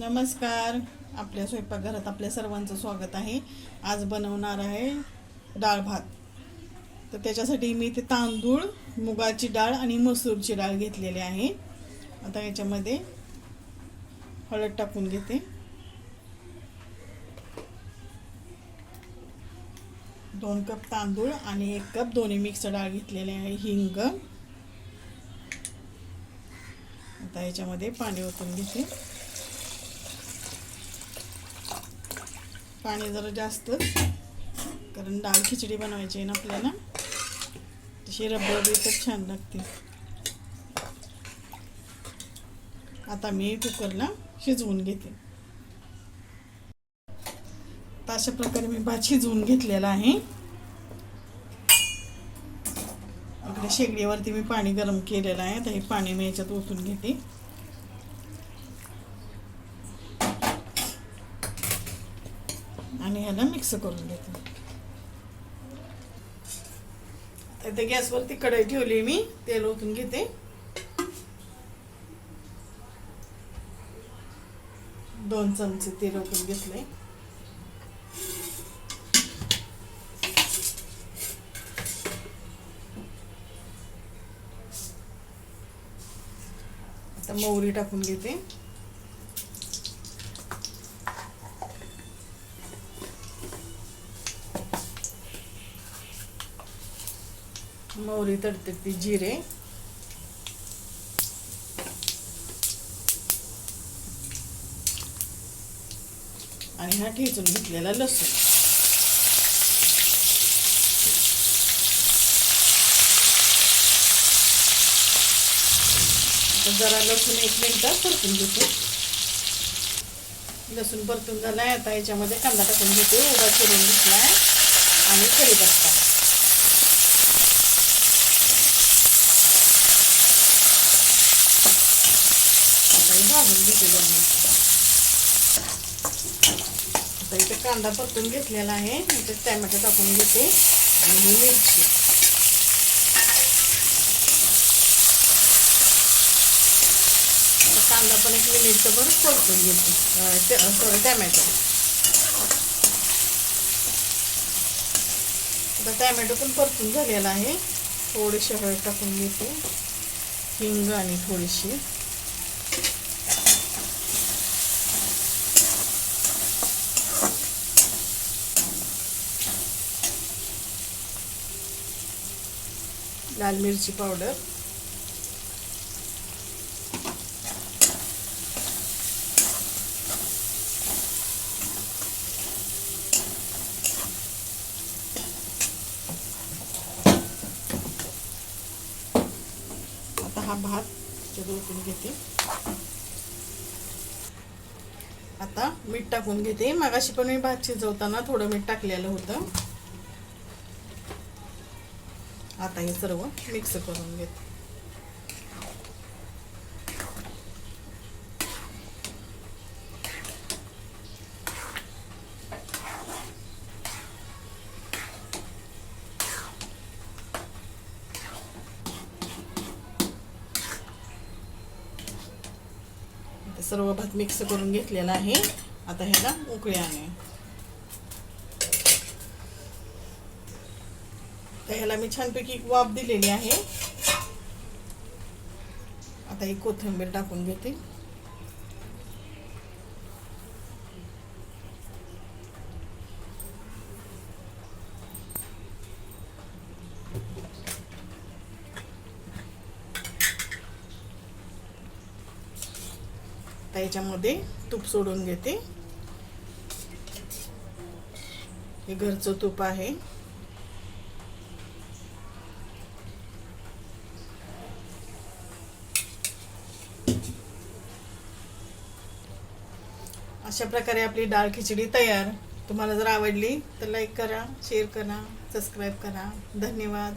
नमस्कार. आपल्या स्वयंपाकघरात आपल्या सर्वांचं स्वागत आहे. आज बनवणार आहे डाळ भात. तर त्याच्यासाठी मी ते तांदूळ मुगाची डाळ आणि मसूरची डाळ घेतलेली आहे. आता याच्यामध्ये हळद टाकून घेते. दोन कप तांदूळ आणि एक कप दोन्ही मिक्स डाळ घेतलेली आहे हिंग. आता याच्यामध्ये पाणी ओतून घेते. पाणी जरा जास्त. कारण डाळ खिचडी बनवायची आहे ना आपल्याला. तशी रबरबीतच छान लागते. आता मी कुकरला शिजवून घेते. तर अशा प्रकारे मी भात शिजवून घेतलेला आहे. इकडे शेगडीवरती मी पाणी गरम केलेलं आहे. तर हे पाणी मी याच्यात ओतून घेते. आणि ह्याला मिक्स करून घेते आता गॅसवरती कढई ठेवली मी तेल ओतून घेते. दोन चमचे तेल ओतून घेतले आता मोहरी टाकून घेते. मोहरी तडते जिरे. आणि हा ठेचून घेतलेला लसूण. जरा लसूण एक मिनिटात परतून घेतो. लसूण परतून झालाय आता याच्यामध्ये कांदा टाकून घेतो उभा चिरून घेतलाय. आणि कढीपत्ता. भाजून घेते दोन आता इथे कांदा परतून घेतलेला आहे इथे टॅमॅटो टाकून घेते आणि ही मिरची कांदा पण एक मिनिटभर परतून घेते. सॉरी टॅमॅटो आता टॅमॅटो पण परतून झालेला आहे. थोडीशी हळद टाकून घेते. हिंग आणि थोडीशी लाल मिरची पावडर. आता हा भात त्याच्यात घेते. आता मीठ टाकून घेते. मागाशी पण मी भात शिजवताना थोडं मीठ टाकलेलं होतं. आता हे सर्व मिक्स करून घेते. सर्व भात मिक्स करून घेतलेला आहे. आता ह्याला उकळी आणे तर ह्याला मी छानपैकी वाफ दिलेली आहे. आता ही कोथिंबीर टाकून घेते. याच्यामध्ये तूप सोडून घेते. हे घरचं तूप आहे. अशा प्रकारे आपली डाळ खिचडी तयार. तुम्हाला जर आवडली तर लाईक करा शेअर करा सबस्क्राईब करा. धन्यवाद.